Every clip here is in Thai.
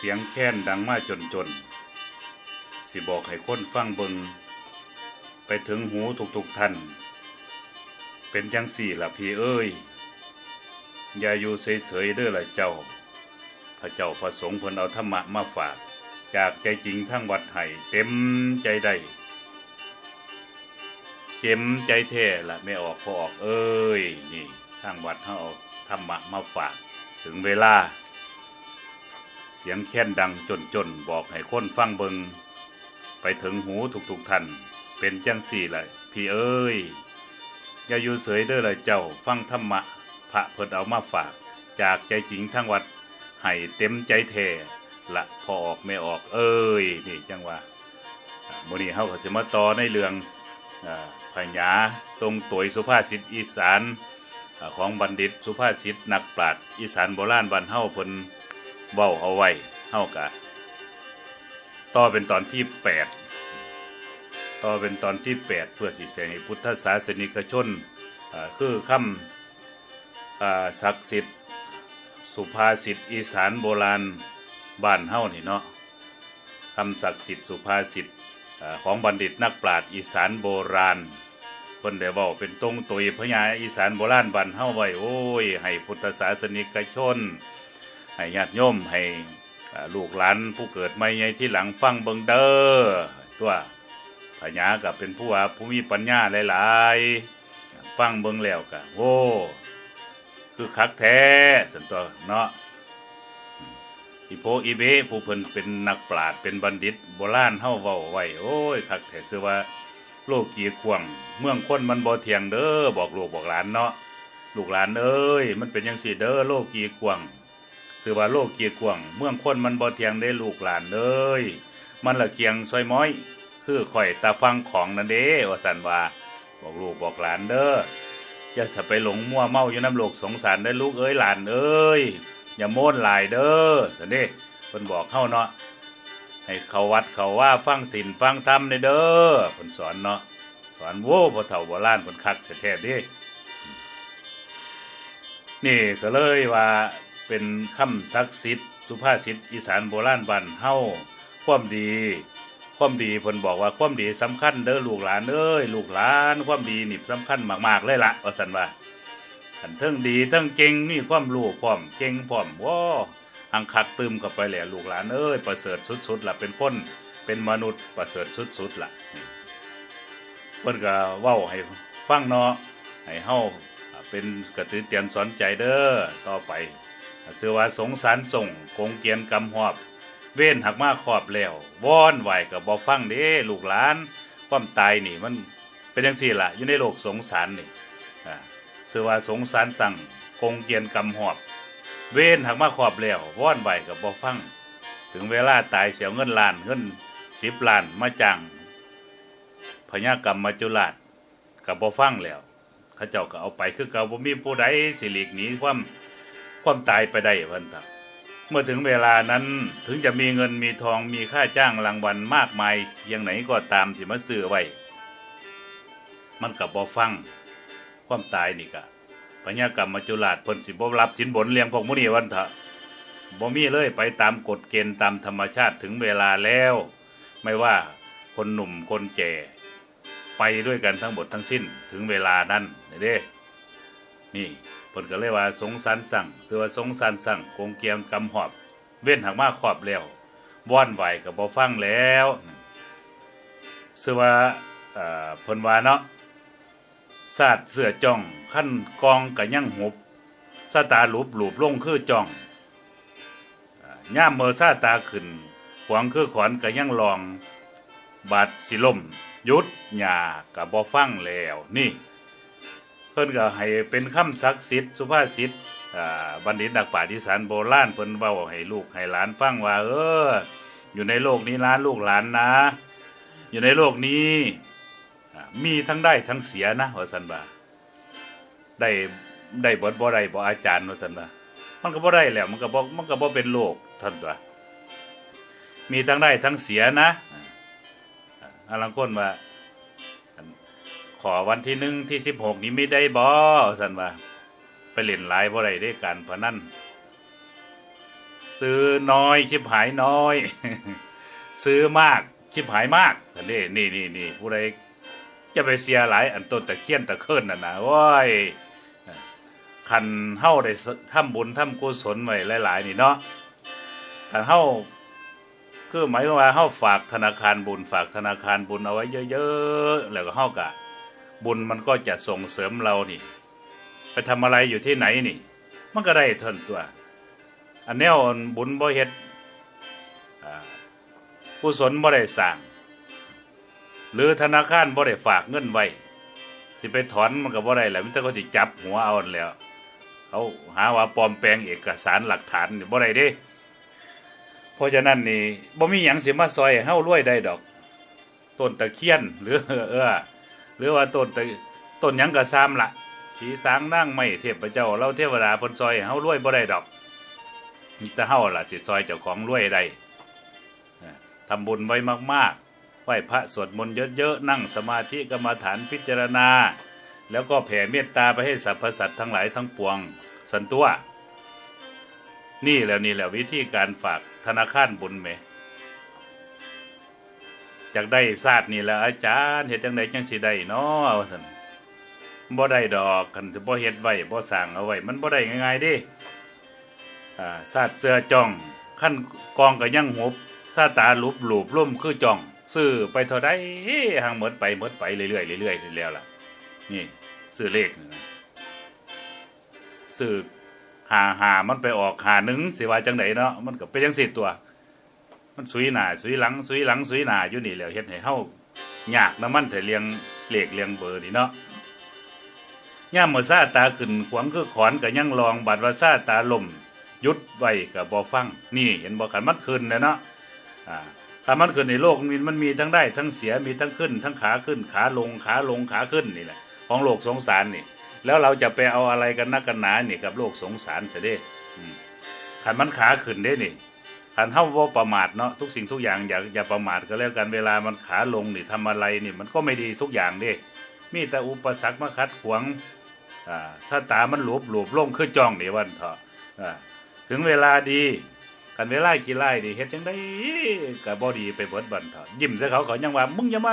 สียงแค้นดังมาจนจน สิบอกให้คนฟังเบิงไปถึงหูทุกๆท่านเป็นจังสี่ล่ะพี่เอ้ย อย่าอยู่เฉยๆเด้อล่ะเจ้า พระเจ้าพระสงฆ์เพิ่นเอาธรรมะมาฝาก จากใจจริงทั้งวัดไห้เต็มใจได้เต็มใจแท้ละไม่ออกพอออกเอ้ย นี่ทางวัดเขาเอาธรรมะมาฝาก ถึงเวลา เสียงแค้นดังจนจนๆบอกให้คนฟังเบิงไปถึงหูทุกๆท่านเป็นจังสี่เลยพี่เอ้ย อย่าอยู่เสยเด้อเลยเจ้าฟังธรรมะ พระเพิ่นเอามาฝาก จากใจจริงทั้งวัด ให้เต็มใจแท้ละพอออกไม่ออกเอ้ยนี่จังว่ามื้อนี้เฮาก็สิมาต่อในเรื่องอ่าพญาตรงตวยสุภาษิตอีสานอของบัณฑิตสุภาษิตนักปราชญ์อีสานโบราณบ้านเฮาเพิ่น เว้าเอาไว้เฮากะ ต่อเป็นตอนที่ 8 ต่อเป็นตอนที่ 8 เพื่อที่จะให้พุทธศาสนิกชนคือคำศักดิ์สิทธิ์สุภาษิตอีสานโบราณบ้านเฮานี่เนาะคำศักดิ์สิทธิ์สุภาษิตของบัณฑิตนักปราชญ์อีสานโบราณเพิ่นได้เว้าเป็นตรงตุยพญาอีสานโบราณบ้านเฮาไว้โอ้ยให้พุทธศาสนิกชน ให้ญาติโยมให้ลูกหลานผู้เกิดใหม่ใหญ่ที่หลังฟังเบิงเดอ้อตัวพญาก็เป็นผู้ว่าผู้มีปัญญาหลายๆ ฟังเบิงแล้วก็โอ้คือคักแท้สันตัวเนาะอีโพอีเบผู้เพิ่นเป็นนักปราชญ์เป็นบัณฑิตโบราณเฮาเว้าไว้โอ้ยคักแท้ซื่อว่า โลกกีกวางเมืองคนมันบ่เที่ยงเด้อบอกลูกบอกหลานเนาะลูกหลานเอ้ยมันเป็นจังซี่เด้อโลกกีกวาง คือว่าโลกเกียกวงเมืองคนมันบ่เทียงเด้ลูกหลานเอ้ยมันละเคียงซอยม้อย คือข่อยตาฟังของนั่นเด้ว่าซั่นว่าบอกลูกบอกหลานเด้ออย่าถ้าไปหลงมั่วเมาอยู่น้ำโลกสงสารได้ลูกเอ้ยหลานเอ้ยอย่าโม้นหลายเด้อสันเด้เพิ่นบอกเฮาเนาะให้เขาวัดเขาว่าฟังศีลฟังธรรมในเด้อเพิ่นสอนเนาะสอนโว้พ่อเฒ่าโบราณเพิ่นคักแท้ๆเด้นี่ก็เลยว่า เป็นคำศักดิ์สิทธิ์สุภาษิตอีสานโบราณบ้านเฮาความดี ความดีเพิ่นบอกว่าความดีสำคัญเด้อลูกหลานเอ้ยลูกหลาน ความดีนี่สำคัญมากๆเลยละว่าซั่นว่าขันเทิงดีเทิงเก่งมีความรู้พร้อมเก่งพร้อมว้าหังคักตืมเข้าไปแหละลูกหลานเอ้ยประเสริฐสุดๆล่ะเป็นคนเป็นมนุษย์ประเสริฐสุดๆล่ะเพิ่นก็เว้าให้ฟังเนาะให้เฮาเป็นกระตือเตือนสอนใจเด้อต่อไป ชื่อว่าสงสารส่งคงเกียนกำหอบ เว้นหักมาครอบแล้ววอนไหวกับบ่ฟังเด้ลูกหลาน ความตายนี่มันเป็นจังซี่ละอยู่ในโลกสงสารนี่อ่าชื่อว่าสงสารสั่งคงเกียนกำหอบ เว้นหักมาครอบแล้ววอนไหวกับบ่ฟัง ถึงเวลาตายเสียเงินล้านเงินสิบล้านมาจ้างพญากรรมมาจุราชกับบ่ฟังแล้วเขาเจ้าก็เอาไปคือเก่าบ่มีผู้ใดสิหลีกหนีความ ความตายไปได้พิ่นตาเมื่อถึงเวลานั้นถึงจะมีเงินมีทองมีค่าจ้างรางวัลมากมายเพียงไหนก็ตามที่มาซื้อไว้ มันกับบ่ฟัง ความตายนี่กะพญากรรมมัจจุราชเพิ่นสิบ่รับสินบนเลี้ยงพวกมุนีวันเถอะบ่มีเลยไปตามกฎเกณฑ์ตามธรรมชาติถึงเวลาแล้ว ไม่ว่าคนหนุ่มคนแก่ ไปด้วยกันทั้งหมดทั้งสิ้นถึงเวลานั้นเด้นี่ เพิ่นก็เลยว่าสงสารสั่งถือว่าสงสารสั่งคงเกียมกำหอบ เว้นหักมาขอบแล้วว่อนไหวกับบ่ฟังแล้วสือว่าเพิ่นว่าเนาะศาสตร์เสือจ้องขั้นกองกะยั่งหุบซาตาหลุบหลูบลงคือจ้องย่ามเมอซาตาขึ้นขวางคือขอนกะยั่งลอง บาดสิลมยุดหญ้ากับบ่ฟังแล้วนี่ พิ่นก็ให้เป็นคำศักดิ์สิทธิ์สุภาษิตอ่าบัณฑิตนักปราชญ์อีสานโบราณเพิ่นเว้าให้ลูกให้หลานฟังว่า เออ อยู่ในโลกนี้นะลูกหลานนะ อยู่ในโลกนี้อ่ามีทั้งได้ทั้งเสียนะว่าซั่นว่าได้ได้บ่บ่ได้บ่อาจารย์ว่าซั่นว่ามันก็บ่ได้แล้วมันก็บ่มันก็บ่เป็นโลกท่านตัวมีทั้งได้ทั้งเสียนะอ่าอ่าลางคนว่า ขอวันที่หนึ่งที่สิบหกนี้ไม่ได้บอสันว่าไปเล่นหลายบ่ได้ได้การพนันซื้อน้อยชิบหายน้อย ซื้อมากชิบหายมากสันนี่นี่นี่นี่ผู้ใดจะไปเสียหลาย อันต้นตะเคียนตะเคินน่ะนะโอ้ยคันเฮาได้ทำบุญทำกุศลไว้หลาย ๆ นี่เนาะคันเฮาคือหมายความว่าเฮาฝากธนาคารบุญฝากธนาคารบุญเอาไว้เยอะ ๆ แล้วก็เฮากะ บุญมันก็จะส่งเสริมเรานี่ ไปทำอะไรอยู่ที่ไหนนี่ มันก็ได้เทานตัว อันแนวบุญบ่เฮ็ดอ่ากุศลบ่ได้สร้างหรือธนาคารบ่ได้ฝากเงินไว้สิไปถอนมันก็บ่ได้แหละมันแต่เขาสิจับหัวเอาแล้ว เขาหาว่าปลอมแปลงเอกสารหลักฐานนี่บ่ได้เด้ เพราะฉะนั้นนี่บ่มีหยังสิมาซอยให้เฮารวยได้ดอก ต้นตะเคียนหรือเออ หรือว่าต้นตะต้นยังก็ซ้ำละผีสางนั่งไม่เทพเจ้าเราเทวดาเพิ่นซอยเฮารวยบ่ได้ดอกมีแต่เฮาล่ะสิซอยเจ้าของรวยได้ทำบุญไว้มากๆไหว้พระสวดมนต์เยอะๆนั่งสมาธิกรรมฐานพิจารณา แล้วก็แผ่เมตตาไปให้สรรพสัตว์ทั้งหลายทั้งปวง สันตัว นี่แล้วนี่แหละวิธีการฝากธนาคารบุญไหม จากได้ศาสตร์นี่แหละอาจารย์เฮ็ดจังไดจังสิได้เนาะว่าซั่นบ่ได้ดอกคันสิบ่เฮ็ดไว้บ่สร้างเอาไว้มันบ่ได้ง่ายๆเด้อ่าศาสตร์เสื้อจ้องขั้นกองก็ยังหุบซาตาลุบหลูบล่มคือจ้อง ซื้อไปเท่าใดห่างหมดไปหมดไปเรื่อยๆเรื่อยๆนี่แล้วล่ะ นี่ซื้อเลขนะซื้อหาหามันไปออกหาหนึ่งสิว่าจังไดเนาะมันก็เป็นจังสิตัว มันสุยหน้าสุยหลังสุยหลังสุยหน้าอยู่นี่แหล้วเฮ็ดให้เฮายากนะมันแต่เลียงเลขเลียงเบอร์นี่เนาะย่ามเมื่อซาตาขึ้นขวางคือขอนก็ยังลองบัดว่าซาตาลมยุดไว้ก็บ่ฟัง นี่เห็นบ่คันมันขึ้นนะเนาะอ่าคันมันขึ้นในโลกนี้มันมีทั้งได้ทั้งเสียมีทั้งขึ้น ทั้งขาขึ้นขาลงขาลงขาขึ้นนี่แหละของโลกสงสารนี่ แล้วเราจะไปเอาอะไรกันนักกันหนาเนี่กับโลกสงสารจะได้ขันมันขาขึ้นได้นี่ ขันเท่าว่าประมาทเนาะทุกสิ่งทุกอย่างอย่าอย่าประมาทก็แล้วกันเวลามันขาลงนี่ทำอะไรนี่มันก็ไม่ดีทุกอย่างด้มีแต่อุปสรรคมาคัดขวางอ่าถ้าตามันหลบหลบลงคือจ้องนี่วันเถอะอ่าถึงเวลาดีกันเวลากี่ไล่ดีเฮ็ดจังได้ก็บ่ดีไปเบิดบันเถอะยิ้มใส่เขาเขายังว่ามึงอย่ามา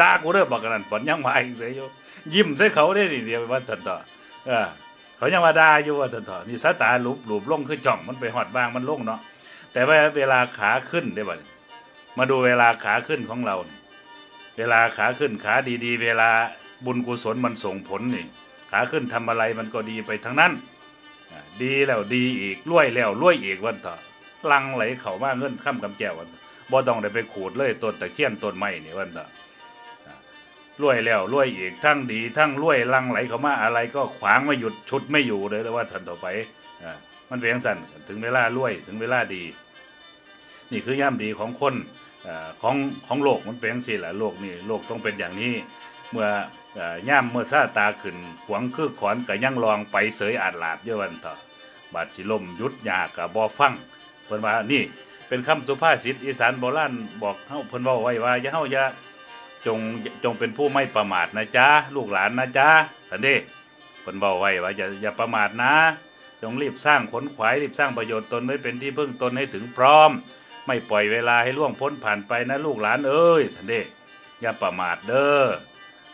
ด่ากูเด้อบอกกันนั่นปอนยังมาอีกเสียอยู่ยิ้มใส่เขาได้นี่เดียวว่าสันต่อเออเขายังว่าด่าอยู่ว่าสันต่อนี่สายตาหลบหลบลงคือจ่องมันไปหอดบางมันล่งเนาะ แต่ว่าเวลาขาขึ้นได้บ่มาดูเวลาขาขึ้นของเรานี่เวลาขาขึ้นขาดีๆ เวลาบุญกุศลมันส่งผลนี่ขาขึ้นทำอะไรมันก็ดีไปทั้งนั้นอ่าดีแล้วดีอีกรวยแล้วรวยอีกวันต่อลังไหลเข่ามาเงินข้ามกำแจววันต่อบ่ต้องได้ไปขูดเลยต้นตะเคียนต้นไม้นี่วันต่อรวยแล้วรวยอีกทั้งดี ทั้งรวยลังไหลเข้ามาอะไรก็ขวางไม่หยุดชุดไม่อยู่เลยแล้วว่าทันต่อไปอ่ามันเป็นอย่างสั้นถึงเวลารวยถึงเวลาดี นี่คือย่ำดีของคนอของของโลกมันเป็นสิแหละโลกนี่โลกต้องเป็นอย่างนี้ เมื่อย่ำเมื่อซาตาขึ้นขวงคือขอนกับยังลองไปเสยอาดลาดเยอะวันต่อบาดชิลมยุดยากับบอฟังเพิ่นว่านี่เป็นคำสุภาษิตอีสานโบราณบอกเฮาเพิ่นว้าไว้ว่าอย่าเฮาอย่าจงจงเป็นผู้ไม่ประมาทนะจ๊ะลูกหลานนะจ๊ะสันเด้เพิ่นบอกไว้ว่าอย่าอย่าประมาทนะ จงรีบสร้างขนขวายรีบสร้างประโยชน์ตนไว้เป็นที่พึ่งตนให้ถึงพร้อม ไม่ปล่อยเวลาให้ล่วงพ้นผ่านไปนะลูกหลานเอ้ยสันเดอย่าประมาทเด้อ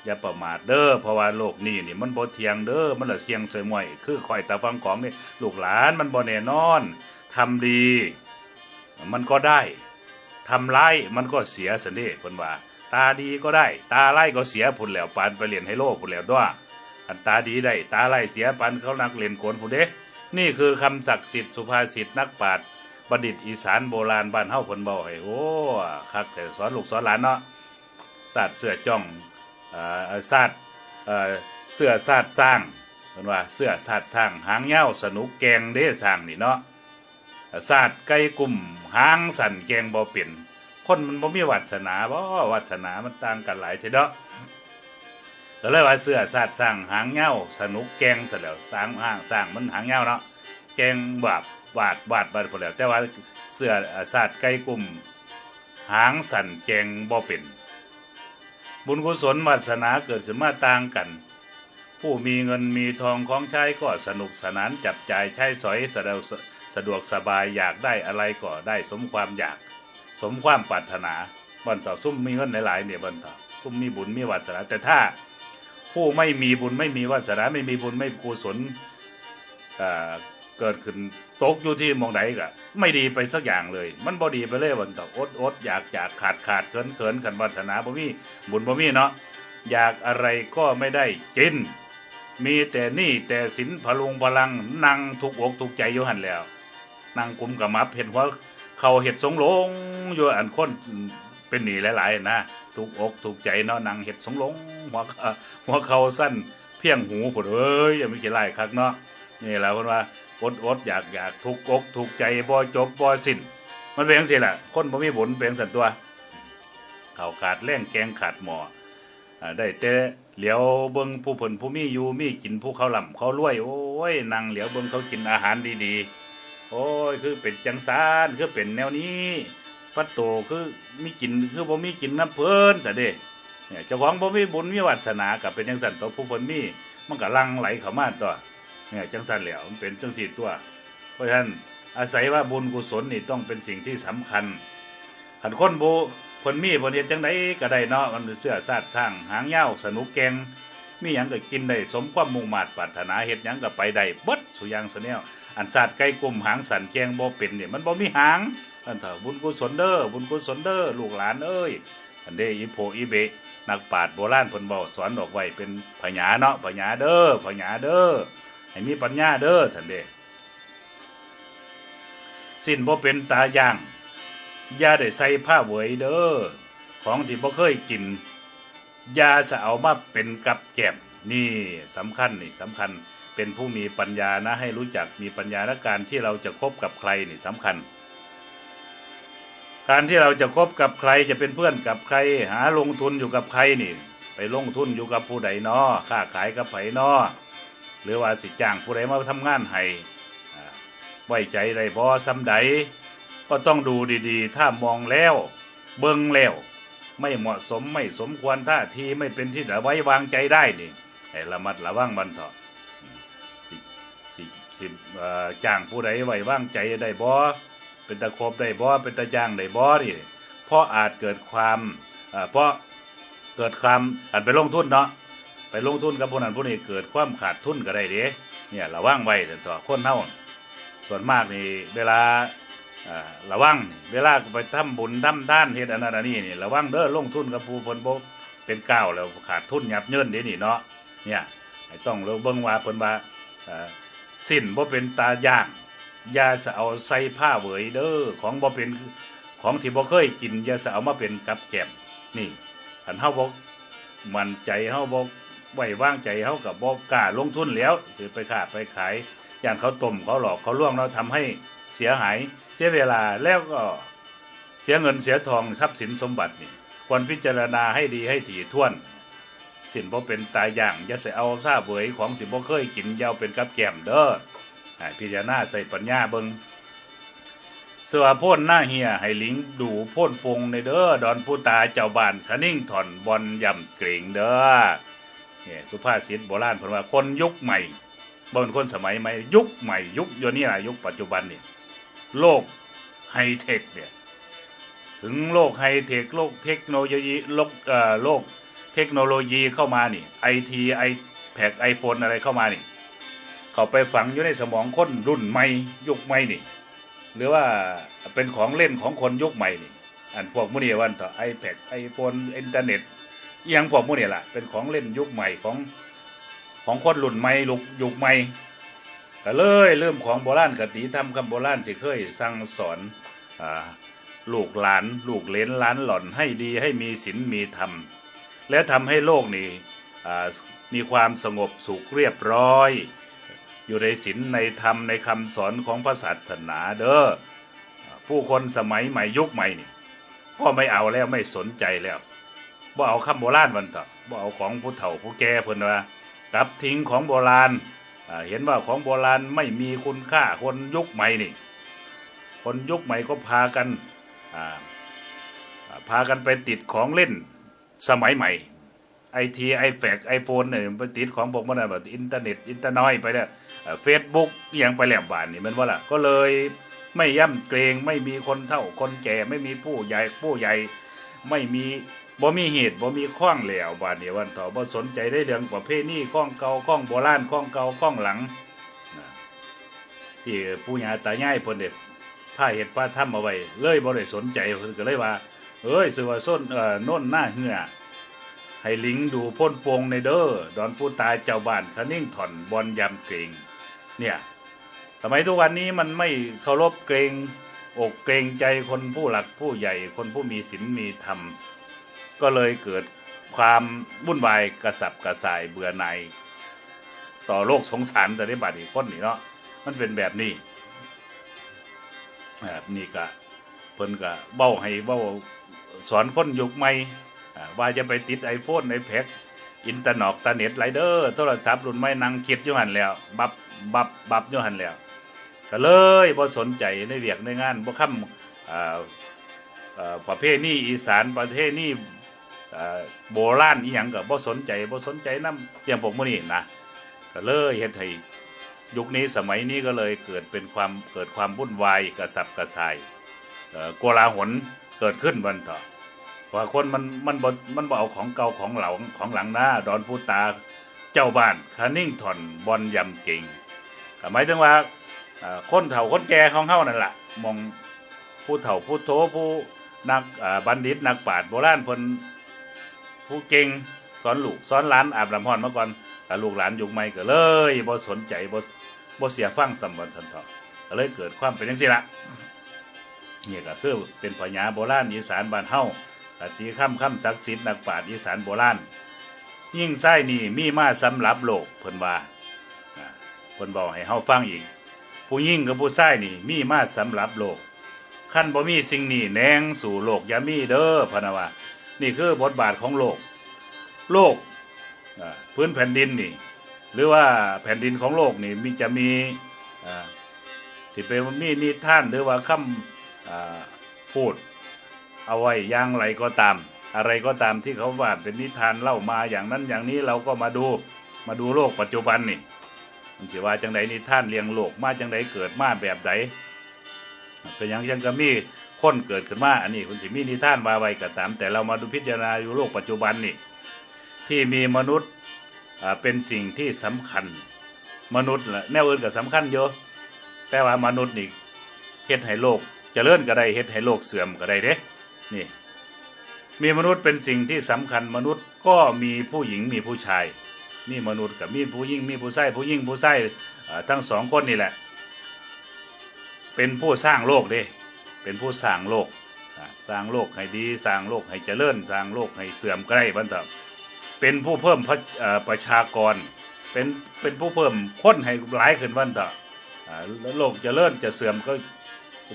อย่าประมาทเด้อเพราะว่าโลกนี้นี่มันบ่เที่ยงเด้อมันละเที่ยงเสยมวยคือคอยตาฟังของนี่ลูกหลานมันบ่แน่นอนทำดี มันก็ได้ทำร้ายมันก็เสียสันเดเพิ่นว่า ตาดีก็ได้ ตาไล่ก็เสียผุนแล้วปานไปเรียนไฮโลกผุนแล้วด้วยอันตาดีได้ ตาไล่เสียปันเขานักเรียนโกนผุนเด้นี่คือคำศักดิ์สิทธิ์สุภาษิตนักปราชญ์ บัณฑิตอีสานโบราณบ้านเฮาเพิ่นบอกให้โอ้คักแต่สอนลูกสอนหลานเนาะศาสตร์เสื้อจ้องเอ่อศาสตร์เอ่อเสื้อศาสตร์สร้างเพิ่นว่าเสื้อศาสตร์สร้างหางยาวสนุกแกงเด้สร้างนี่เนาะศาสตร์ไก่กลุ่มหางสั่นแกงบ่เป็นคนมันบ่มีวาสนาบ่วาสนามันต่างกันหลายทีเด้อก็เลยว่าเสื้อสาดสร้างหางเหย้าสนุกแกงซะแล้วสร้างห้างสร้างมันหางเหย้าเนาะแกงแบบ วาดวาดบาดพอแล้ว แต่ว่าเสื้อสาดไก่กลุ่มหางสั่นแกงบ่เป็น บุญกุศลวาสนาเกิดขึ้นมาต่างกัน ผู้มีเงินมีทองของใช้ก็สนุกสนานจับจ่ายใช้สอยสะดวกสะดวกสบายอยากได้อะไรก็ได้สมความอยาก สมความปรารถนาบันต่อซุ่มมีเงินหลายๆเนี่ยบันต่อซุ่มมีบุญมีวาสนา แต่ถ้าผู้ไม่มีบุญไม่มีวาสนาไม่มีบุญไม่กุศลอ่า เกิดขึ้นตกอยู่ที่มองใดก็ไม่ดีไปสักอย่างเลย มันบ่ดีไปเลยบันต่ออดอดอยากอยากขาดขาดเขินเขินขันวาสนาบ่มีบุญบ่มีเนาะอยากอะไรก็ไม่ได้กิน มีแต่นี่แต่สินพลุงพลังนั่งทุกอกทุกใจอยู่หันแล้วนั่งกุมกับมับเห็นว่าเขาเห็ดสงลงอยู่อันคนเป็นหนีหลายๆนะทุกอกทุกใจเนาะนั่งเห็ดสงลงหัวเขาหัวเขาสั้นเพียงหูผดเอ้ยยังไม่กี่ไล่คักเนาะนี่แหละเพิ่นว่า อดอดอยากอยากทุกอกทุกใจบ่จบบ่สิ้น มันเป็นจังซี่ะ คนบ่มีบุญเป็นจังสันตัวเขาขาดแรงแกงขาดหมออ่าได้แต่เหลียวเบิ่งผู้เพิ่นผู้มีอยู่มีกินผู้เขาล่ำเขารวย โอ้ยนั่งเหลียวเบิ่งเขากินอาหารดีๆ โอ้ยคือเป็นจังสานคือเป็นแนวนี้พัดโตคือมีกินคือบ่มีกินน้ำเพลินซะเด้เนี่ยเจ้าของบ่มีบุญมีวาสนากับเป็นจังซั่นตัวผู้เพิ่นมีมันก็ลังไหลเข้ามาตัว เนี่ยจังซั่นแล้วมันเป็นจังสี่ตัว เพราะฉะนั้นอาศัยว่าบุญกุศลนี่ต้องเป็นสิ่งที่สำคัญขันคนบ่เพิ่นมีเพิ่นเฮ็ดจังไดก็ได้เนาะมันเสื้อซาดสร้างหางเย้าสนุกแกงมีหยังก็กินได้สมความมุ่งมา่ปรารถนาเฮ็ดหยังก็ไปได้บดสุยางสุแนวอันศาสตร์ไก่กลุ่มหางสันแกงบ่เป็นเนี่ยมันบ่มีหางอันเถอะบุญกุศลเด้อบุญกุศลเด้อลูกหลานเอ้ยอันเด้อีโพอีเบนักปราชญ์โบราณเพิ่นบอกสอนออกไว้เป็นพญาเนาะพญาเด้อพญาเด้อ ให้มีปัญญาเด้อท่านเด้สิ้นบ่เป็นตาย่างอย่าได้ใส่ผ้าเวยเด้อของที่บ่เคยกินอย่าสะเอามาเป็นกับแกล้มนี่สำคัญนี่สำคัญเป็นผู้มีปัญญานะให้รู้จักมีปัญญาและการที่เราจะคบกับใครนี่สำคัญ การที่เราจะคบกับใครจะเป็นเพื่อนกับใคร หาลงทุนอยู่กับใครนี่ ไปลงทุนอยู่กับผู้ใดนอค้าขายกับไผนอ หรือว่าสิจ้างผู้ใดมาทำงานให้ไว้ใจได้พอซ้ำใด ก็ต้องดูดีๆ ถ้ามองแล้ว เบิ่งแล้ว ไม่เหมาะสมไม่สมควรท่าทีไม่เป็นที่ไว้วางใจได้นี่ให้ระมัดระวังบันเถาะสิสิจ้างผู้ใดไว้วางใจได้บ่เป็นตะครบได้บ่เป็นตะจ้างได้บ่นี่เพราะอาจเกิดความเพราะเกิดความอันไปลงทุนเนาะ ไปลงทุนกับผู้นั้นผู้นี้เกิดความขาดทุนก็ได้เด้เนี่ยระวังไว้แต่ต่อคนเฮาส่วนมากนี่เวลาอ่อระวังเวลาไปทำบุญทำทานเฮ็ดอันนั้นอันนี้นี่ระวังเด้อลงทุนกับผู้เพิ่นบ่เป็นก้าวแล้วขาดทุนยับเยินเด้นี่เนาะเนี่ยต้องเราเบิ่งว่าเพิ่นว่าเอ่อสิ้นบ่เป็นตาย่างยาสะเอาใส่ผ้าเหวยเด้อของบ่เป็นของที่บ่เคยกินยาสะเอามาเป็นกับแก้มนี่คันเฮาบ่มั่นใจเฮาบ่ ไว้วางใจเฮาก็บ่กล้าลงทุนแล้วคือไปค้าไปขาย อย่านเขาต้มเขาหลอกเขาล่วงเราทำให้เสียหาย เสียเวลาแล้วก็เสียเงินเสียทองทรัพย์สินสมบัตินี่ควรพิจารณาให้ดีให้ถี่ถ้วน สินบ่เป็นตายอย่างอย่าใส่เอาซาเบยของสิบ่เคยกินยาวเป็นกับแกมเด้อพิจารณาใส่ปัญญาเบิงเสือพ่นหน้าเฮียให้ลิงดูพ่นปงในเด้อดอนผู้ตาเจ้าบ้านคะนิ่งถอนบอลย่ำเกรงเด้อ เนี่ยสุภาษิตโบราณพิ่นว่าคนยุคใหม่บ่เป็นคนสมัยใหม่ยุคใหม่ยุคยนี้ล่ะยุคปัจจุบันเนี่ยโลกไฮเทคเนี่ยถึงโลกไฮเทคโลกเทคโนโลยีโลกเอ่อโลกเทคโนโลยีเข้ามานี่ไอทีไอแพกไอโฟนอะไรเข้ามานี่เขาไปฝังอยู่ในสมองคนรุ่นใหม่ยุคใหม่นี่หรือว่าเป็นของเล่นของคนยุคใหม่นี่อันพวกมุนีวันต่อไอแพกไอโฟนอินเทอร์เน็ต เอหยังพวกมุนีล่ะ เป็นของเล่นยุคใหม่ของของคนรุ่นใหม่ลุกยุคใหม่ก็เลยเริ่มของโบราณกติธรรมคำโบราณที่เคยสั่งสอนอลูกหลาน ลูกเลนหล้านหล่อนให้ดีให้มีศีลมีธรรม และทำให้โลกนี้อ่มีความสงบสุขเรียบร้อย อยู่ในศีลในธรรมในคำสอนของพระศาสนาเด้อผู้คนสมัยใหม่ยุคใหม่นี่ก็ไม่เอาแล้วไม่สนใจแล้ว บ่เอาคำโบราณวันต่อบ่เอาของผู้เฒ่าผู้แก่เพิ่นว่ากลับทิ้งของโบราณเห็นว่าของโบราณไม่มีคุณค่าคนยุคใหม่นี่ คนยุคใหม่ก็พากันพากันไปติดของเล่นสมัยใหม่ไอทีไอแฟกไอโฟนเนี่ยไปติดของพวกมันแบบอินเทอร์เน็ตอินเตอร์น้อยไปแล้วเฟซบุ๊กยังไปแหลมบานนี่มันว่าล่ะ ก็เลยไม่ย่ำเกรงไม่มีคนเฒ่าคนแก่ไม่มีผู้ใหญ่ผู้ใหญ่ไม่มี บ่มีเหตุบ่มีข้องแล้วบานนี้วันต่อบ่สนใจได้เรื่องประเภทนี้ข้องเก่าข้องโบราณข้องเก่าข้องหลังที่ปู่ย่าตายายเพิ่นได้ผ้าเฮ็ดผ้าทำเอาไว้ เลยบ่ได้สนใจเพิ่นก็เลยว่า เอ้ยสือว่าส้นเอ่อน่นหน้าเหือให้ลิงดูพ่นโปงในเด้อดอนผู้ตายเจ้าบ้านคะนิ่งถ่อนบอลยำเกรงเนี่ยทำไมทุกวันนี้มันไม่เคารพเกรงอกเกรงใจคนผู้หลักผู้ใหญ่คนผู้มีศีลมีธรรม ก็เลยเกิดความวุ่นวายกระสับกระส่ายเบื่อหน่ายต่อโลกสงสารจะได้บัดอีกคนนี่เนาะมันเป็นแบบนี้แบบนี้ก็เพิ่นก็เบ้าให้เบ้าสอนคนยุคใหม่ว่าจะไปติดไอโฟนไอแพ็กอินเตอร์นอกตาเน็ตไรเดอร์โทรศัพท์รุ่นใหม่นั่งคิดยู่หันแล้ว บับบับบับยู่หันแล้วก็เลยบ่สนใจในเวียกในงานบ่ค้ำประเภทนี้อีสานประเภทนี้อ่ โบราณอีหยังก็บ่สนใจบ่สนใจนำอย่างพวกมื้อนี้นะก็เลยเฮ็ดให้ยุคนี้สมัยนี้ก็เลยเกิดเป็นความเกิดความวุ่นวายกระสับกระส่ายโกลาหลเกิดขึ้นวันต่อว่าคนมันมันบ่มันบ่เอาของเก่าของเหลาของหลังหน้าดอนพูตาเจ้าบ้านคานิ่งถอนบอลยำเก่งหมายถึงว่าคนเฒ่าคนแก่ของเฮานั่นล่ะมองผู้เฒ่าผู้โตผู้นักบัณฑิตนักปราชญ์โบราณเพิ่น ผู้เก่งสอนลูกสอนหลานอาบน้ำร้อนมาก่อนแต่ลูกหลานยุคใหม่ก็เลยบ่สนใจบ่บ่เสียฟังสำบันทันเถาะก็เลยเกิดความเป็นจังซี่ล่ะนี่ยก็คือเป็นปัญญาโบราณอีสานบ้านเฮาปฏิคำคำศักดิ์สิทธิ์นักปราชญ์อีสานโบราณยิ่งไส้นี่มีมาสำหรับโลกเพิ่นว่าเพิ่นบอกให้เฮาฟังอีกผู้ยิ่งกับผู้ไส้นี่มีมาสำหรับโลกขั้นบ่มีสิ่งนี้แนงสู่โลกยามีเด้อพนว่านี่คือบทบาทของโลก โลกพื้นแผ่นดินนี่หรือว่าแผ่นดินของโลกนี่มีจะมีอ่าที่เป็นมีนิท่านหรือว่าคำพูดเอาไว้อย่างไรก็ตาม อะไรก็ตามที่เขาว่าเป็นนิทานเล่ามาอย่างนั้นอย่างนี้เราก็มาดูมาดูโลกปัจจุบันนี่มันสิว่าจังไดนิท่านเลี้ยงโลกมาจังไดเกิดมาแบบใดเป็นอย่างยังก็มีคนเกิดขึ้นมาอันนี้คุณสิมีนิท่านมาไว้ก็ตาม แต่เรามาดูพิจารณาอยู่โลกปัจจุบันนี่ ที่มีมนุษย์เป็นสิ่งที่สำคัญ มนุษย์แหละแนวอื่นก็สำคัญเยอะแต่ว่ามนุษย์นี่เฮ็ดให้โลกเจริญก็ได้เฮ็ดให้โลกเสื่อมก็ได้เด้นี่ มีมนุษย์เป็นสิ่งที่สำคัญมนุษย์ก็มีผู้หญิงมีผู้ชายมีมนุษย์กับมีผู้หญิงมีผู้ชายผู้หญิงผู้ชายทั้งสองคนนี่แหละ เป็นผู้สร้างโลกเด้เป็นผู้สร้างโลกสร้างโลกให้ดีสร้างโลกให้เจริญสร้างโลกให้เสื่อมก็ได้บันเถอะ เป็นผู้เพิ่มพระเอ่อประชากร เป็นเป็นผู้เพิ่มคนให้หลายขึ้นวันเถอะอ่าแล้วโลกเจริญจะเสื่อมก็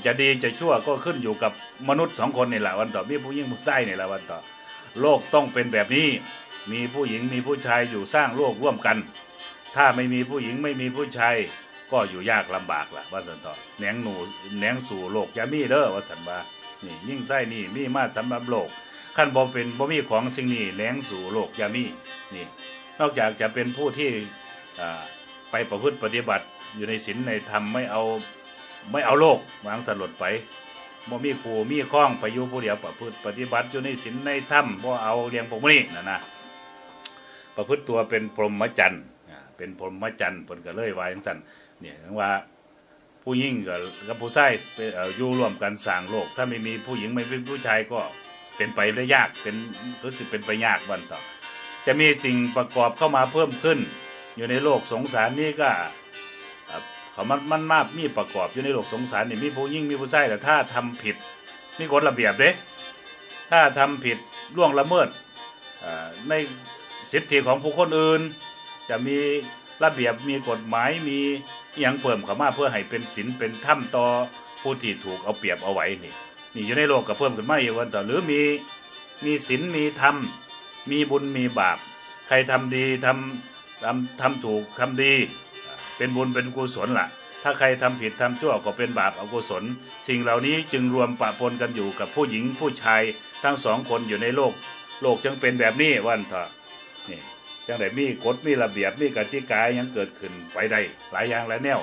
จะดีจะชั่วก็ขึ้นอยู่กับมนุษย์สองคนนี่แหละวันต่อมีผู้หญิงผู้ชายนี่แหละวันต่อโลกต้องเป็นแบบนี้ มีผู้หญิงมีผู้ชายอยู่สร้างโลกร่วมกัน ถ้าไม่มีผู้หญิงไม่มีผู้ชายก็อยู่ยากลำบากล่ะว่าสันต่อแหนงหนูแหนงสู่โลกยามีเด้อว่าสันว่านี่ยิ่งไส้นี่มีมาสำหรับโลก ขั้นบ่เป็นบ่มีของสิ่งนี้แหนงสู่โลกยามีนี่นอกจากจะเป็นผู้ที่ไปประพฤติปฏิบัติอยู่ในศีลในธรรมไม่เอาไม่เอาโลกวางสลดไปบ่มีครูมีข้องไปอยู่ผู้เดียวประพฤติปฏิบัติอยู่ในศีลในธรรมบ่เอาเลี้ยงพวกนี้นะนะประพฤติตัวเป็นพรหมจรรย์เป็นพรหมจรรย์เพิ่นก็เลยวาจังซั่นเนี่ยถึงว่าผู้หญิงกับกับผู้ชายเป็นเอ่ออยู่ร่วมกันสร้างโลก ถ้าไม่มีผู้หญิงไม่เป็นผู้ชายก็ เป็นไปได้ยากเป็นรู้สึกเป็นไปยากวันต่อ จะมีสิ่งประกอบเข้ามาเพิ่มขึ้น อยู่ในโลกสงสารนี้ก็อ่าเขามันมันมากมีประกอบอยู่ในโลกสงสารนี่มีผู้ยิ่งมีผู้ใส่แต่ถ้าทำผิดมีกฎระเบียบเด้ถ้าทำผิดล่วงละเมิดในสิทธิของผู้คนอื่น จะมีระเบียบมีกฎหมายมีอย่างเพิ่มเข้ามาเพื่อให้เป็นศีลเป็นธรรมต่อผู้ที่ถูกเอาเปรียบเอาไว้นี่ นี่อยู่ในโลกก็เพิ่มขึ้นมาอีกวันต่อหรือมีมีศีลมีธรรมมีบุญมีบาป ใครทำดีทำทำทำถูกทำดี เป็นบุญเป็นกุศลล่ะ ถ้าใครทำผิดทำชั่วก็เป็นบาปอกุศล สิ่งเหล่านี้จึงรวมปะปนกันอยู่กับผู้หญิงผู้ชายทั้งสองคนอยู่ในโลก โลกจึงเป็นแบบนี้วันเถอะนี่จังไดมีกฎมีระเบียบมีกติกายังเกิดขึ้นไปได้หลายอย่างหลายแนว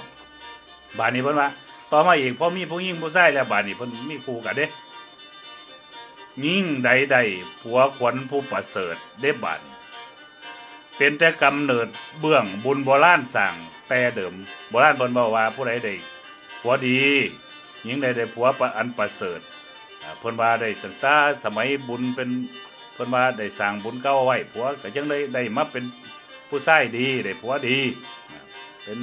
บานนี้เพิ่นว่า ต่อมาอีกพอมีผู้หญิงผู้ชายแล้วบานนี้เพิ่นมีคู่กันเด้ยิ่งใดใดผัวขวัญผู้ประเสริฐได้บานเป็นแต่กำเนิดเบื้องบุญโบราณสั่งแต่เดิมโบราณเพิ่นบอกว่าผู้ใดได้ผัวดียิ่งใดได้ผัวประอันประเสริฐเพิ่นว่าได้ตั้งแต่สมัยบุญเป็นเพิ่นว่าได้สร้างบุญเก่าไว้ผัวก็ยังได้ได้มาเป็นผู้ชายดีได้ผัวดี เป็น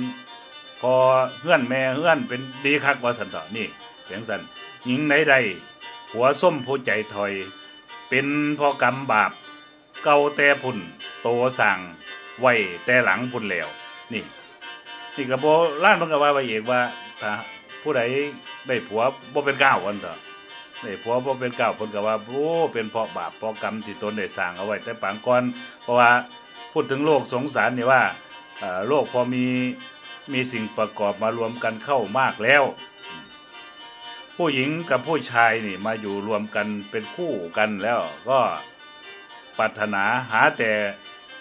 พอเฮื่อนแม่เฮื่อนเป็นดีคักว่าซั่นเถาะนี่เสียงซั่นหญิงใดใดผัวส้มผู้ใจถอย เป็นพอกรรมบาป เก่าแต่พุ่น โตสั่งไว้แต่หลังพุ่นแล้ว นี่ นี่ก็บ่ล้านเพิ่นก็ว่าไว้เองว่าถ้าผู้ใดได้ผัวบ่เป็นก้าวอันเถอะได้ผัวบ่เป็นก้าวพิ่นก็ว่าโอ้เป็นเพราะบาปเพราะกรรมที่ตนได้สร้างเอาไว้แต่ปางก่อนเพราะว่าพูดถึงโลกสงสารนี่ว่าโลกพอมี มีสิ่งประกอบมารวมกันเข้ามากแล้ว ผู้หญิงกับผู้ชายนี่มาอยู่รวมกันเป็นคู่กันแล้วก็ปรารถนาหาแต่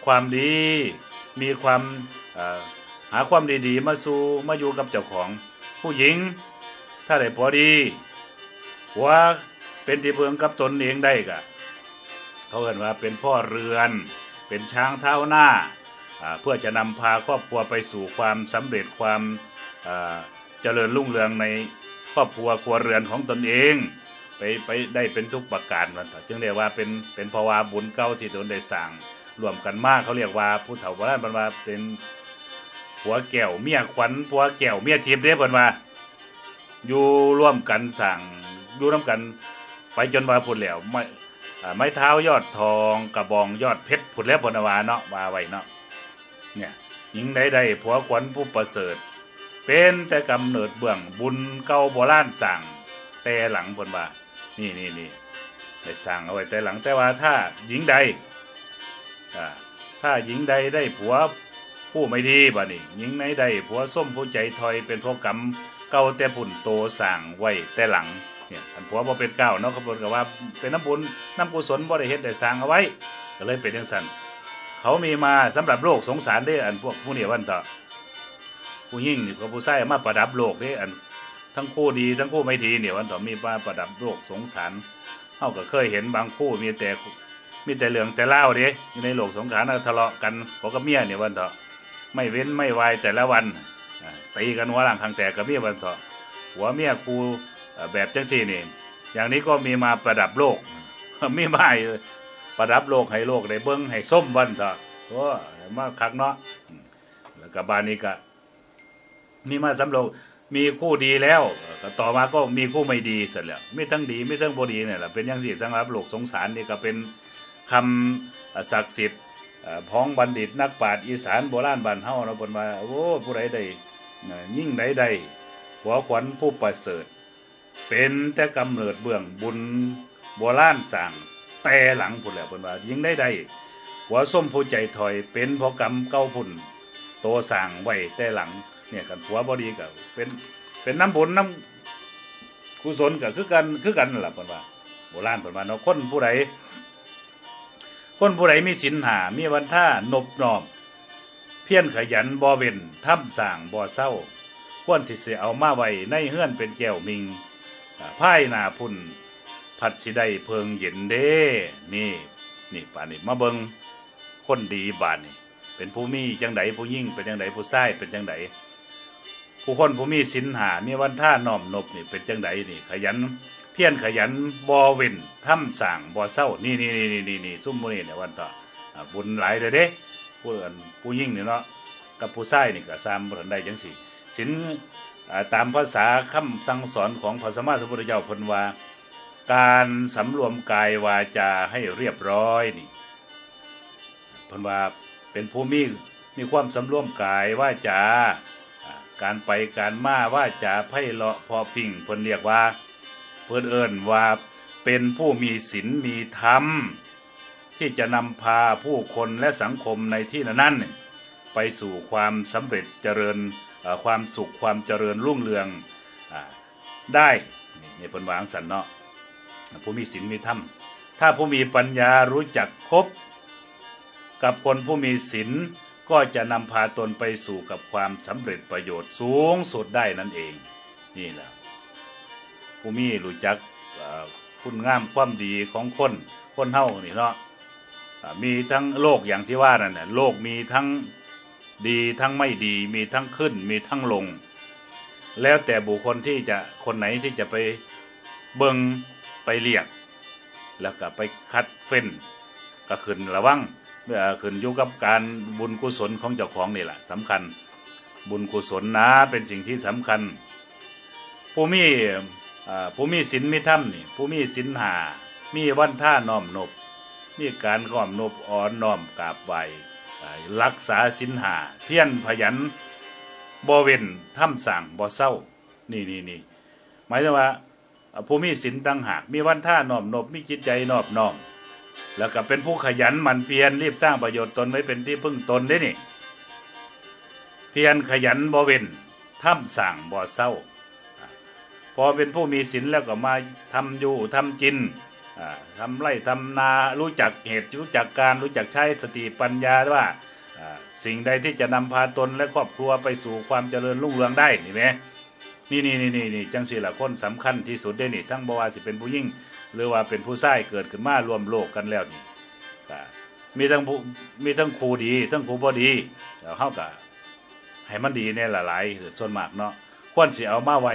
ความดีมีความหาความดีๆ มาสู่มาอยู่กับเจ้าของ ผู้หญิง ถ้าได้พอดีหัวเป็นที่เพิงกับตนเองได้กะเขาเห็นว่าเป็นพ่อเรือน เป็นช้างเท้าหน้า เพื่อจะนำพาครอบครัวไปสู่ความสำเร็จความเจริญรุ่งเรืองในครอบครัวครัวเรือนของตนเอง ไปไปได้เป็นทุกประการมันจึงเรียกว่าเป็นเป็นภาวะบุญเก่าที่ตนได้สั่งรวมกันมากเขาเรียกว่าผู้เฒ่าโบราณบรรว่าเป็นผัวแก้วเมียขวัญผัวแก้วเมียทิพย์เด้เพิ่นว่า อยู่ร่วมกันสั่งอยู่ร่วมกัน ไปจนว่าพุ่นแล้วไม่ไม้เท้ายอดทองกระบองยอดเพชรพุ่นแล้วเพนว่าเนาะว่าไว้เนาะ เนี่ยหญิงใดๆผัวขวัญผู้ประเสริฐ เป็นแต่กำเนิดเบื้องบุญเก่าโบราณสั่งแต่หลังเพนว่านี่นี่นี่ได้สร้างเอาไว้แต่หลังแต่ว่าถ้าหญิงใดถ้าหญิงใดได้ผัวผู้ไม่ดีบ่นี่หญิงไหนใดผัวส้มผู้ใจถอยเป็นพวกกรรมเก่าแต่ผุ่นโตสร้างไว้แต่หลังเนี่ยอันผัวบ่เป็นเก้าเนาะเขาบอกกันว่าเป็นน้ำบุญน้ำกุศลบ่ได้เฮ็ดได้สร้างเอาไว้ก็เลยเป็นจังซั่น เขามีมาสำหรับโลกสงสารเด้อันพวกผู้เนี่ยวันเถอะผู้ยิ่งนี่กับผู้ชายเอามาประดับโลกเด้อันทั้งคู่ดีทั้งคู่ไม่ดีเนี่ยวันต่อมีมาประดับโลกสงสารเฮาก็เคยเห็นบางคู่มีแต่มีแต่เหลืองแต่เล่าเด้อยู่ในโลกสงสารทะเลาะกันพอกับเมียเนี่ยวันต่อไม่เว้นไม่วายแต่ละวันตีกันหัวหลังคางแตกกับเมียวันต่อหัวเมียคูแบบจังซี่นี่อย่างนี้ก็มีมาประดับโลกมีมาให้ ประดับโลกให้โลกได้เบิ่งให้ส้มวันต่อโอ้มาคักเนาะแล้วก็บานนี้ก็มีมาสำรองมีคู่ดีแล้วก็ต่อมาก็มีคู่ไม่ดีเสร็จแล้วไม่ทั้งดีไม่ทั้งบดีเนี่ยแหละเป็นย่างสี่สำหรับโลกสงสารนี่ก็เป็นคำอ่าศักดิ์สิทธิ์พ้องบัณฑิตนักปราชญ์อีสานโบราณบ้านเฮาเนาะเพิ่นว่าโอ้ผู้ใดได้อ่ายิ่งใดใดหัวขวัญผู้ประเสริฐ เป็นแต่กำเนิดเบื้องบุญโบราณสร้าง แต่หลังพุ่นแหล้วเพิ่นว่ายิ่งใดใดหัวส้มผู้ใจถอยเป็นเพราะกรรมเก่าพุ่นโตสร้างไว้แต่หลัง เนี่ยกันผัวบอดีก็เป็นเป็นน้ำบุญน้ำกุศลก็คือกันคือกันนั่นล่ะเพิ่นว่าโบราณเพิ่นว่าเนาะคนผู้ใดคนผู้ใดมีศีลหามีวันท่านบนอบเพียรขยันบ่เว้นทำสร้างบ่เศร้าควรที่สิเอามาไว้ในเฮือนเป็นแก้วมิงอ่ายนาพุ่น ผัดสิได้เพิงเย็นเด้นี่นี่ป่านนี้มาเบิงคนดีบานนี่เป็นผู้มีจังไดผู้ยิ่งเป็นจังไดผู้ชายเป็นจังไดผู้คนผู้มีศีลหามีวันท่าน้อมนบนี่เป็นจังไดนี่ ขยัน เพียรขยันบ่เวนทำสร้างบ่เศร้านี่นี่นี่นี่นี่นี่ซุ่มมือนี้เนี่ยวันต่อบุญหลายเด้อเด้ผู้อันผู้ยิ่งเนี่ยเนาะกับผู้ชายนี่ก็ซ้ำบ่ทันได้จังซี่ศีลตามภาษาคำสั่งสอนของพระสัมมาสัมพุทธเจ้าพนว่า การสำรวมกายวาจาให้เรียบร้อยนี่พนว่าเป็นผู้มีมีความสำรวมกายวาจาการไปการมาว่าจาไพเราะพอพิงเพิ่นเรียกว่า เพิ่นเอิ้นว่าเป็นผู้มีศีลมีธรรม ที่จะนำพาผู้คนและสังคมในที่นั้นไปสู่ความสำเร็จเจริญความสุขความเจริญรุ่งเรืองได้นี่นี่เพิ่นวังสันเนาะ ผู้มีศีลมีธรรม ถ้าผู้มีปัญญารู้จักคบ กับคนผู้มีศีลก็จะนำพาตนไปสู่กับความสำเร็จประโยชน์สูงสุดได้นั่นเอง นี่แหละผู้มีรู้จักคุณงามความดีของคนคนเฮานี่เนาะมีทั้งโลกอย่างที่ว่านั่นน่ะโลกมีทั้งดีทั้งไม่ดีมีทั้งขึ้นมีทั้งลง แล้วแต่บุคคลที่จะคนไหนที่จะไปเบิง ไปเรียก แล้วก็ไปคัดเฟ้นก็ขึ้นระวังเมื่อขึ้นอยู่กับการบุญกุศลของเจ้าของนี่แหละสำคัญ บุญกุศลนะเป็นสิ่งที่สำคัญ ผู้มีผู้มีศีลมีธรรมนี่ผู้มีศีลหา มีวันท่าน้อมนบ มีการก้อมนบอ่อนน้อมกราบไหวรักษาศีลหา เพียรพยันบ่เว้นทำสั่งบ่เศร้า นี่นี่นี่หมายถึงว่า ผู้มีศีลตั้งหากมีวันท่านอมนบมีจิตใจนอบน้อมแล้วก็เป็นผู้ขยันหมั่นเพียรรีบสร้างประโยชน์ตนไว้เป็นที่พึ่งตนได้นี่ เพียรขยันบ่เว้นทำสั่งบ่เศร้า พอเป็นผู้มีศีลแล้วก็มาทำอยู่ทำกินอ่าทำไร่ทำนารู้จักเหตุรู้จักการรู้จักใช้สติปัญญาว่าสิ่งใดที่จะนำพาตนและครอบครัวไปสู่ความเจริญรุ่งเรืองได้นี่ไหม นี่นี่นี่นี่นี่จังสี่ละคนสำคัญที่สุดได้นี่ทั้งบว่าสิเป็นผู้ยิ่งหรือว่าเป็นผู้ชายเกิดขึ้นมารวมโลกกันแล้วนี่ก็มีทั้งผู้มีทั้งครูดี ทั้งครูบ่ดีแล้วเฮาก็ให้มันดีเนี่ยหลายๆส่วนมากเนาะควรสิเอามาไว้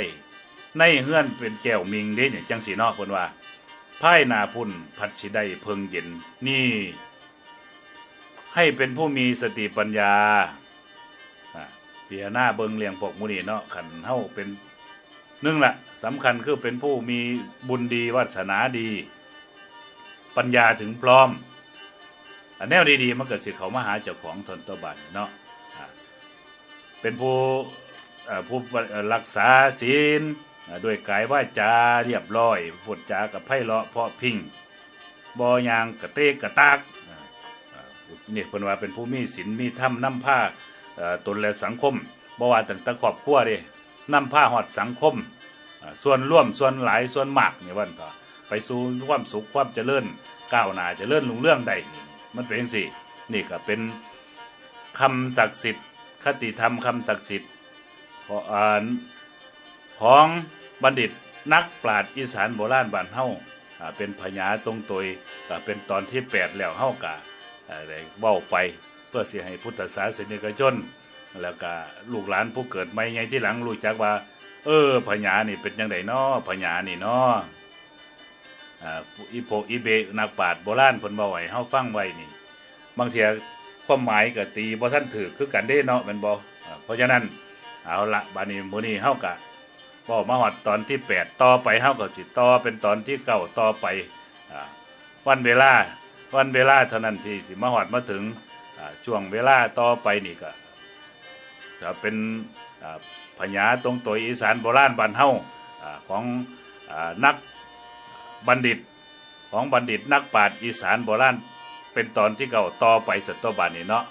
ในเฮือนเป็นแก้วมิงเด้เนี่ยจังสีนาะเพิ่นว่าภายนาพุ่นพัดสิได้เพิงเย็นนี่ ให้เป็นผู้มีสติปัญญา พียหน้าเบิงเลียงพวกมูนี่เนาะขันเฮาเป็นหนึ่งละสำคัญคือเป็นผู้มีบุญดีวาสนาดี ปัญญาถึงพร้อมอันแนวดีๆมันเกิดสิเขามาหาเจ้าของทนตัวบันเนาะเป็นผู้ผู้รักษาศีลด้วยกายว่าจาเรียบร้อยพูดจากับไพ่เราะเพาะพิงบอยางกระเตกกระตากนี่เพิ่นว่าเป็นผู้มีศีลมีธรรมนำผ้า ตนและสังคมบ่ว่าตั้งแต่ครอบครัวเด้นำผ้าหอดสังคม ส่วนร่วมส่วนหลายส่วนมากนี่วันก็ ไปสู่ความสุขความเจริญก้าวหน้าเจริญรุ่งเรื่องใดมันเป็นจังซี่นี่ก็เป็นคำศักดิ์สิทธิ์ คติธรรมคำศักดิ์สิทธิ์ขออ่านของบัณฑิตนักปราชญ์อีสานโบราณบ้านเฮาอ่าเป็นพญาตรงตยก็เป็นตอนที่แปดแล้วเฮากะอ่าได้เว้าไป พื่อสิให้พุทธศาสนิกชน แล้วก็ลูกหลานผู้เกิดใหม่ไงที่หลังรู้จักว่า เออพญานี่เป็นจังไดน้อพญานี่น้ออ่าอีโปอีเบนักปราชญ์โบราณเพิ่นเว้าไว้เฮาฟังไว้นี่ บางเทีความหมายก็ตีบ่ท่านถือคือกันได้เนาะแม่นบ่อ่าเพราะฉะนั้นเอาละบานี้มื้อนี้เฮากะบ่มาฮอดตอนที่ 8 ต่อไปเฮาก็สิต่อเป็นตอนที่เก้าต่อไปอ่าวันเวลาวันเวลาเท่านั้นที่สิมาฮอดมาถึง ช่วงเวลาต่อไปนี่ก็จะเป็นพญาตรงตัวอีสานโบราณบ้านเฮาอ่าของอนักบัณฑิตของบัณฑิตนักปราชญ์อีสานโบราณเป็นตอนที่เก่าต่อไปสัตว์บานนี่เนาะ